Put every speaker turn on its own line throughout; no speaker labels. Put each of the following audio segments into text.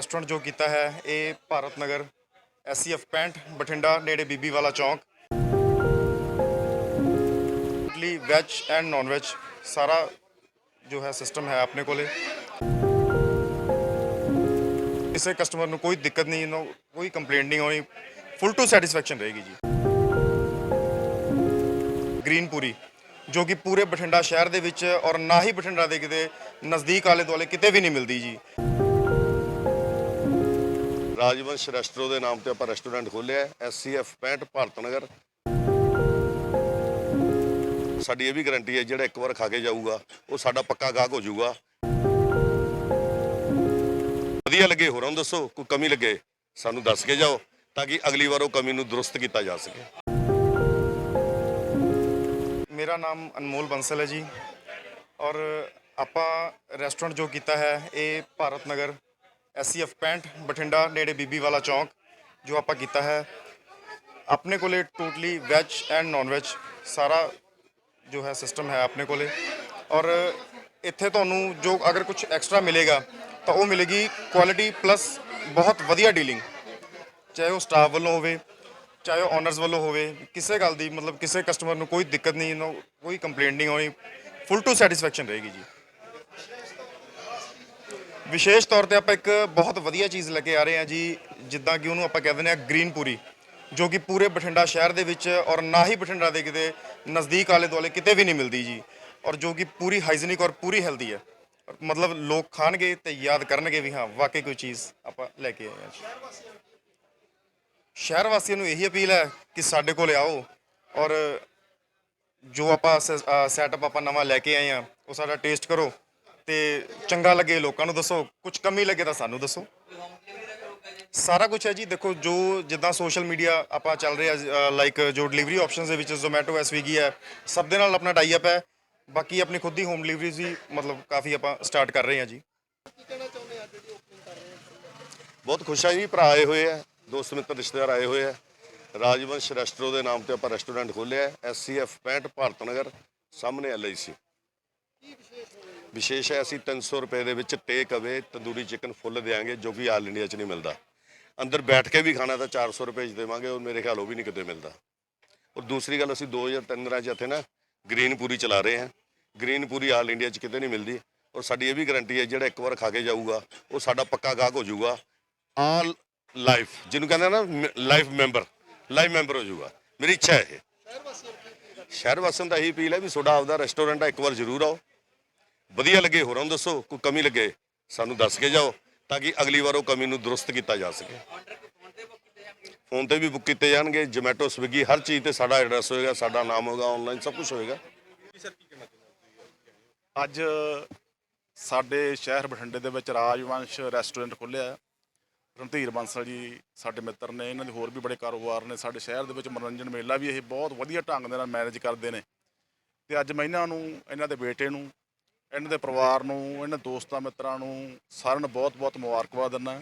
Restaurant ਜੋ ਕੀਤਾ ਹੈ, ਇਹ ਭਾਰਤ ਨਗਰ ਐਸਸੀਐਫ 65 ਬਠਿੰਡਾ, ਨੇੜੇ Bibiwala chowk. Totally veg and non veg ਸਾਰਾ ਜੋ ਹੈ ਸਿਸਟਮ ਹੈ ਆਪਣੇ ਕੋਲੇ। ਕਿਸੇ ਕਸਟਮਰ ਨੂੰ ਕੋਈ ਦਿੱਕਤ ਨਹੀਂ ਕੋਈ ਕੰਪਲੇਂਟ ਨਹੀਂ ਹੋਣੀ ਫੁੱਲ ਟੂ ਸੈਟੀਸਫੈਕਸ਼ਨ ਰਹੇਗੀ ਜੀ। ਗ੍ਰੀਨ ਪੂਰੀ ਜੋ ਕਿ ਪੂਰੇ ਬਠਿੰਡਾ ਸ਼ਹਿਰ ਦੇ ਵਿੱਚ ਔਰ ਨਾ ਹੀ ਬਠਿੰਡਾ ਦੇ ਕਿਤੇ ਨਜ਼ਦੀਕ ਆਲੇ ਦੁਆਲੇ ਕਿਤੇ ਵੀ ਨਹੀਂ ਮਿਲਦੀ ਜੀ।
ਰਾਜਵੰਸ਼ ਰੈਸਟੋਰੋ ਦੇ ਨਾਮ ਤੇ ਆਪਾਂ ਰੈਸਟੋਰੈਂਟ ਖੋਲ੍ਹਿਆ ਐਸਸੀਐਫ 65 ਭਾਰਤ ਨਗਰ। ਸਾਡੀ ਇਹ ਵੀ ਗਾਰੰਟੀ ਹੈ, ਜਿਹੜਾ ਇੱਕ ਵਾਰ ਖਾ ਕੇ ਜਾਊਗਾ, ਉਹ ਸਾਡਾ ਪੱਕਾ ਗਾਹਕ ਹੋ ਜਾਊਗਾ। ਵਧੀਆ ਲੱਗੇ ਹੋਰਾਂ ਨੂੰ ਦੱਸੋ, ਕੋਈ ਕਮੀ ਲੱਗੇ, ਸਾਨੂੰ ਦੱਸ ਕੇ ਜਾਓ, ਤਾਂ ਕਿ ਅਗਲੀ ਵਾਰ ਉਹ ਕਮੀ ਨੂੰ ਦਰੁਸਤ ਕੀਤਾ ਜਾ ਸਕੇ।
ਮੇਰਾ ਨਾਮ ਅਨਮੋਲ ਬੰਸਲ ਹੈ ਜੀ। ਔਰ ਆਪਾਂ ਰੈਸਟੋਰੈਂਟ ਜੋ ਕੀਤਾ ਹੈ, ਇਹ ਭਾਰਤ ਨਗਰ ਐਸਸੀਐਫ 65 ਬਠਿੰਡਾ ਨੇੜੇ ਬੀਬੀ ਵਾਲਾ ਚੌਂਕ, ਜੋ ਆਪਾਂ ਕੀਤਾ ਹੈ। ਆਪਣੇ ਕੋਲੇ totally veg and non veg ਸਾਰਾ ਜੋ ਹੈ ਸਿਸਟਮ ਹੈ ਆਪਣੇ ਕੋਲੇ। ਔਰ ਇੱਥੇ ਤੁਹਾਨੂੰ ਜੋ ਅਗਰ ਕੁਝ ਐਕਸਟਰਾ ਮਿਲੇਗਾ, ਤਾਂ ਉਹ ਮਿਲੇਗੀ ਕੁਆਲਿਟੀ ਪਲੱਸ ਬਹੁਤ ਵਧੀਆ ਡੀਲਿੰਗ ਚਾਹੇ ਉਹ ਸਟਾਫ ਵੱਲੋਂ ਹੋਵੇ, ਚਾਹੇ ਉਹ ਓਨਰਸ ਵੱਲੋਂ ਹੋਵੇ, ਕਿਸੇ ਗੱਲ ਦੀ ਮਤਲਬ ਕਿਸੇ ਕਸਟਮਰ ਨੂੰ ਕੋਈ ਦਿੱਕਤ ਨਹੀਂ ਕੋਈ ਕੰਪਲੇਂਟ ਨਹੀਂ ਹੋਣੀ। ਫੁੱਲ ਟੂ ਸੈਟੀਸਫੈਕਸ਼ਨ ਰਹੇਗੀ ਜੀ। ਵਿਸ਼ੇਸ਼ ਤੌਰ ਤੇ ਆਪਾਂ ਇੱਕ ਬਹੁਤ ਵਧੀਆ ਚੀਜ਼ ਲੈ ਕੇ ਆ ਰਹੇ ਹਾਂ ਜੀ, ਜਿੱਦਾਂ ਕਿ ਉਹਨੂੰ ਆਪਾਂ ਕਹਿ ਦਿੰਦੇ ਆ ਗ੍ਰੀਨ ਪੂਰੀ, ਜੋ ਕਿ ਪੂਰੇ ਬਠਿੰਡਾ ਸ਼ਹਿਰ ਦੇ ਵਿੱਚ ਔਰ ਨਾ ਹੀ ਬਠਿੰਡਾ ਦੇ ਕਿਤੇ ਨਜ਼ਦੀਕ ਆਲੇ ਦੁਆਲੇ ਕਿਤੇ ਵੀ ਨਹੀਂ ਮਿਲਦੀ ਜੀ, ਔਰ ਜੋ ਕਿ ਪੂਰੀ ਹਾਈਜੀਨਿਕ ਔਰ ਪੂਰੀ ਹੈਲਦੀ ਹੈ। ਮਤਲਬ ਲੋਕ ਖਾਣਗੇ ਤੇ ਯਾਦ ਕਰਨਗੇ ਵੀ ਹਾਂ, ਵਾਕਈ ਕੋਈ ਚੀਜ਼ ਆਪਾਂ ਲੈ ਕੇ ਆਏ ਹਾਂ ਜੀ। ਸ਼ਹਿਰ ਵਾਸੀਆਂ ਨੂੰ ਇਹੀ ਅਪੀਲ ਹੈ ਕਿ ਸਾਡੇ ਕੋਲ ਆਓ, ਔਰ ਜੋ ਆਪਾਂ ਸੈਟਅਪ ਆਪਾਂ ਨਵਾਂ ਲੈ ਕੇ ਆਏ ਆ ਉਹ ਸਾਡਾ ਟੇਸਟ ਕਰੋ ਤੇ ਚੰਗਾ ਲੱਗੇ ਲੋਕਾਂ ਨੂੰ ਦੱਸੋ ਕੁਝ ਕਮੀ ਲੱਗੇ ਤਾਂ ਸਾਨੂੰ ਦੱਸੋ। ਸਾਰਾ ਕੁਝ ਹੈ ਜੀ ਦੇਖੋ ਜੋ ਜਿੱਦਾਂ ਸੋਸ਼ਲ ਮੀਡੀਆ ਆਪਾਂ ਚੱਲ ਰਿਹਾ ਲਾਈਕ ਜੋ ਡਿਲੀਵਰੀ ਆਪਸ਼ਨਸ ਦੇ ਵਿੱਚ ਜ਼ੋਮੈਟੋ ਹੈ ਸਵੀਗੀ ਹੈ ਸਭ ਦੇ ਨਾਲ ਆਪਣਾ ਟਾਈ ਅਪ ਹੈ। ਬਾਕੀ ਆਪਣੀ ਖੁਦ ਦੀ ਹੋਮ ਡਿਲੀਵਰੀਜ਼ ਵੀ ਮਤਲਬ ਕਾਫੀ ਆਪਾਂ ਸਟਾਰਟ ਕਰ ਰਹੇ ਹਾਂ ਜੀ।
ਬਹੁਤ ਖੁਸ਼ ਹਾਂ ਜੀ ਭਰਾ ਆਏ ਹੋਏ ਆ ਦੋਸਤ ਮਿੱਤਰ ਰਿਸ਼ਤੇਦਾਰ ਆਏ ਹੋਏ ਆ ਰਾਜਵੰਸ਼ ਰੈਸਟੋਰੋ ਦੇ ਨਾਮ ਤੇ ਆਪਾਂ ਰੈਸਟੋਰੈਂਟ ਖੋਲ੍ਹਿਆ ਐਸਸੀਐਫ 65 ਭਾਰਤ ਨਗਰ ਸਾਹਮਣੇ ਐਲਆਈਸੀ ਵਿਸ਼ੇਸ਼ ਵਿਸ਼ੇਸ਼ ਹੈ, ਅਸੀਂ 300 ਰੁਪਏ ਦੇ ਵਿੱਚ ਟੇਕ ਅਵੇ ਤੰਦੂਰੀ ਚਿਕਨ ਫੁੱਲ ਦੇਾਂਗੇ ਜੋ ਕਿ ਆਲ ਇੰਡੀਆ 'ਚ ਨਹੀਂ ਮਿਲਦਾ। ਅੰਦਰ ਬੈਠ ਕੇ ਵੀ ਖਾਣਾ ਤਾਂ 400 ਰੁਪਏ 'ਚ ਦੇਵਾਂਗੇ ਉਹ ਮੇਰੇ ਖਿਆਲ ਉਹ ਵੀ ਨਹੀਂ ਕਿਤੇ ਮਿਲਦਾ। ਔਰ ਦੂਸਰੀ ਗੱਲ, ਅਸੀਂ 2015 'ਚ ਇੱਥੇ ਨਾ ਗ੍ਰੀਨ ਪੂਰੀ ਚਲਾ ਰਹੇ ਹਾਂ। ਗ੍ਰੀਨ ਪੂਰੀ ਆਲ ਇੰਡੀਆ 'ਚ ਕਿਤੇ ਨਹੀਂ ਮਿਲਦੀ। ਔਰ ਸਾਡੀ ਇਹ ਵੀ ਗਾਰੰਟੀ ਹੈ, ਜਿਹੜਾ ਇੱਕ ਵਾਰ ਖਾ ਕੇ ਜਾਊਗਾ, ਉਹ ਸਾਡਾ ਪੱਕਾ ਗਾਹਕ ਹੋ ਜਾਊਗਾ। ਆਲ ਲਾਈਫ ਜਿਹਨੂੰ ਕਹਿੰਦੇ ਆ ਨਾ ਲਾਈਫ ਮੈਂਬਰ ਲਾਈਫ ਮੈਂਬਰ ਹੋ ਜਾਊਗਾ। ਮੇਰੀ ਇੱਛਾ ਹੈ ਇਹ। ਸ਼ਹਿਰ ਵਾਸੀਆਂ ਦਾ ਇਹੀ ਅਪੀਲ ਹੈ ਵੀ ਤੁਹਾਡਾ ਆਪਦਾ ਰੈਸਟੋਰੈਂਟ ਆ, ਇੱਕ ਵਾਰ ਜ਼ਰੂਰ ਆਓ। ਵਧੀਆ ਲੱਗੇ, ਹੋਰਾਂ ਨੂੰ ਦੱਸੋ, ਕੋਈ ਕਮੀ ਲੱਗੇ, ਸਾਨੂੰ ਦੱਸ ਕੇ ਜਾਓ, ਤਾਂ ਕਿ ਅਗਲੀ ਵਾਰ ਉਹ ਕਮੀ ਨੂੰ ਦਰੁਸਤ ਕੀਤਾ ਜਾ ਸਕੇ। ਫੋਨ ਤੇ ਵੀ ਬੁੱਕ ਕੀਤੇ ਜਾਣਗੇ ਜੋਮੈਟੋ ਸਵਿਗੀ ਹਰ ਚੀਜ਼ ਤੇ ਸਾਡਾ ਐਡਰੈਸ ਹੋਏਗਾ, ਸਾਡਾ ਨਾਮ ਹੋਏਗਾ ਆਨਲਾਈਨ ਸਭ ਕੁਝ ਹੋਏਗਾ।
ਅੱਜ ਸਾਡੇ ਸ਼ਹਿਰ ਬਠਿੰਡੇ ਦੇ ਵਿੱਚ ਰਾਜਵੰਸ਼ ਰੈਸਟੋਰੈਂਟ ਖੁੱਲਿਆ ਰਣਧੀਰ ਬੰਸਲ ਜੀ, ਸਾਡੇ ਮਿੱਤਰ ਨੇ, ਇਹਨਾਂ ਦੇ ਹੋਰ ਵੀ ਬੜੇ ਕਾਰੋਬਾਰ ਨੇ, ਸਾਡੇ ਸ਼ਹਿਰ ਦੇ ਵਿੱਚ ਮਨੋਰੰਜਨ ਮੇਲਾ ਵੀ ਇਹ ਬਹੁਤ ਵਧੀਆ ਢੰਗ ਦੇ ਨਾਲ ਮੈਨੇਜ ਕਰਦੇ ਨੇ। ਤੇ ਅੱਜ ਮੈਂ ਇਹਨਾਂ ਨੂੰ, ਇਹਨਾਂ ਦੇ ਬੇਟੇ ਨੂੰ ਇਹਨਾਂ ਦੇ ਪਰਿਵਾਰ ਨੂੰ, ਇਹਨਾਂ ਦੋਸਤਾਂ ਮਿੱਤਰਾਂ ਨੂੰ ਸਾਰਿਆਂ ਨੂੰ ਬਹੁਤ-ਬਹੁਤ ਮੁਬਾਰਕਬਾਦ ਦਿੰਦਾ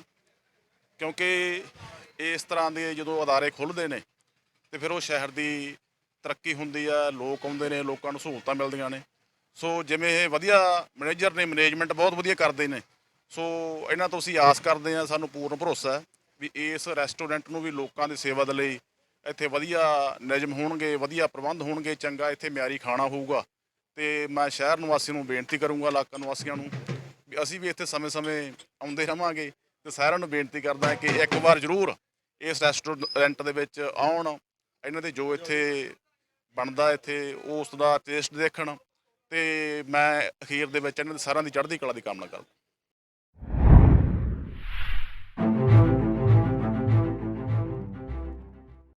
ਕਿਉਂਕਿ ਇਸ ਤਰ੍ਹਾਂ ਦੇ ਜਦੋਂ ਅਦਾਰੇ ਖੁੱਲ੍ਹਦੇ ਨੇ ਤੇ ਫਿਰ ਉਹ ਸ਼ਹਿਰ ਦੀ ਤਰੱਕੀ ਹੁੰਦੀ ਆ, ਲੋਕ ਆਉਂਦੇ ਨੇ, ਲੋਕਾਂ ਨੂੰ ਸਹੂਲਤਾਂ ਮਿਲਦੀਆਂ ਨੇ। ਸੋ ਜਿਵੇਂ ਇਹ ਵਧੀਆ ਮੈਨੇਜਰ ਨੇ, ਮੈਨੇਜਮੈਂਟ ਬਹੁਤ ਵਧੀਆ ਕਰਦੇ ਨੇ। ਸੋ ਇਹਨਾਂ ਤੋਂ ਅਸੀਂ ਆਸ ਕਰਦੇ ਹਾਂ, ਸਾਨੂੰ ਪੂਰਨ ਭਰੋਸਾ ਹੈ ਵੀ ਇਸ ਰੈਸਟੋਰੈਂਟ ਨੂੰ ਵੀ ਲੋਕਾਂ ਦੀ ਸੇਵਾ ਦੇ ਲਈ ਇੱਥੇ ਵਧੀਆ ਨਿਯਮ ਹੋਣਗੇ, ਵਧੀਆ ਪ੍ਰਬੰਧ ਹੋਣਗੇ, ਚੰਗਾ ਇੱਥੇ ਮਿਆਰੀ ਖਾਣਾ ਹੋਊਗਾ। ਤੇ ਮੈਂ ਸ਼ਹਿਰ ਨਿਵਾਸੀ ਨੂੰ ਬੇਨਤੀ ਕਰੂੰਗਾ, ਇਲਾਕਾ ਨਿਵਾਸੀਆਂ ਨੂੰ, ਵੀ ਅਸੀਂ ਵੀ ਇੱਥੇ ਸਮੇਂ-ਸਮੇਂ ਆਉਂਦੇ ਰਵਾਂਗੇ ਤੇ ਸਾਰਿਆਂ ਨੂੰ ਬੇਨਤੀ ਕਰਦਾ ਕਿ ਇੱਕ ਵਾਰ ਜ਼ਰੂਰ ਇਸ ਰੈਸਟੋਰੈਂਟ ਦੇ ਵਿੱਚ ਆਉਣ। ਇਹਨਾਂ ਦੇ ਜੋ ਇੱਥੇ ਬਣਦਾ, ਇੱਥੇ ਉਸ ਦਾ ਟੇਸਟ ਦੇਖਣ ਤੇ ਮੈਂ ਅਖੀਰ ਦੇ ਵਿੱਚ ਇਹਨਾਂ ਦੇ ਸਾਰਿਆਂ ਦੀ ਚੜ੍ਹਦੀ ਕਲਾ ਦੀ ਕਾਮਨਾ ਕਰਦਾ।